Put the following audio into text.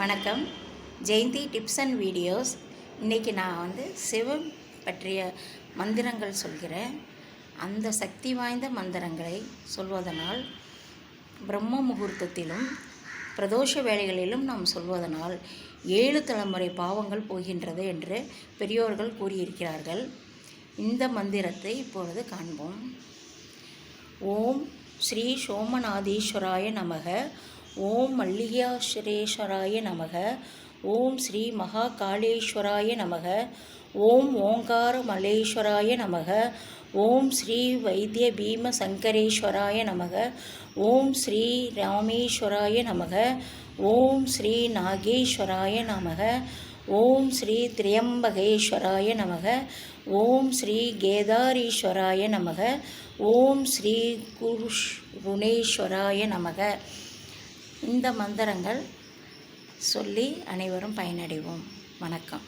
வணக்கம். Jayanthi tips and videos. இன்றைக்கி நான் வந்து சிவம் பற்றிய மந்திரங்கள் சொல்கிறேன். அந்த சக்தி வாய்ந்த மந்திரங்களை சொல்வதனால் பிரம்ம முகூர்த்தத்திலும் பிரதோஷ வேலைகளிலும் நாம் சொல்வதனால் ஏழு தலைமுறை பாவங்கள் போகின்றது என்று பெரியோர்கள் கூறியிருக்கிறார்கள். இந்த மந்திரத்தை இப்பொழுது காண்போம். ஓம் ஸ்ரீ சோமநாதீஸ்வராய நமக. ஓம் மல்லிகாசுரேஸ்வராய நமக ஓம் ஸ்ரீ மகாகாளேஸ்வராய நமக ஓம் ஓங்கார மலேஸ்வராய நமக ஓம் ஸ்ரீ வைத்திய பீம சங்கரேஸ்வராய நமக ஓம் ஸ்ரீ ராமேஸ்வராய நமக ஓம் ஸ்ரீ நாகேஸ்வராய நமக ஓம் ஸ்ரீ திரியம்பகேஸ்வராய நமக ஓம் ஸ்ரீ கேதாரீஸ்வராய நமக ஓம் ஸ்ரீ குருஷ் குணேஸ்வராய நமக. இந்த மந்திரங்கள் சொல்லி அனைவரும் பயனடைவோம். வணக்கம்.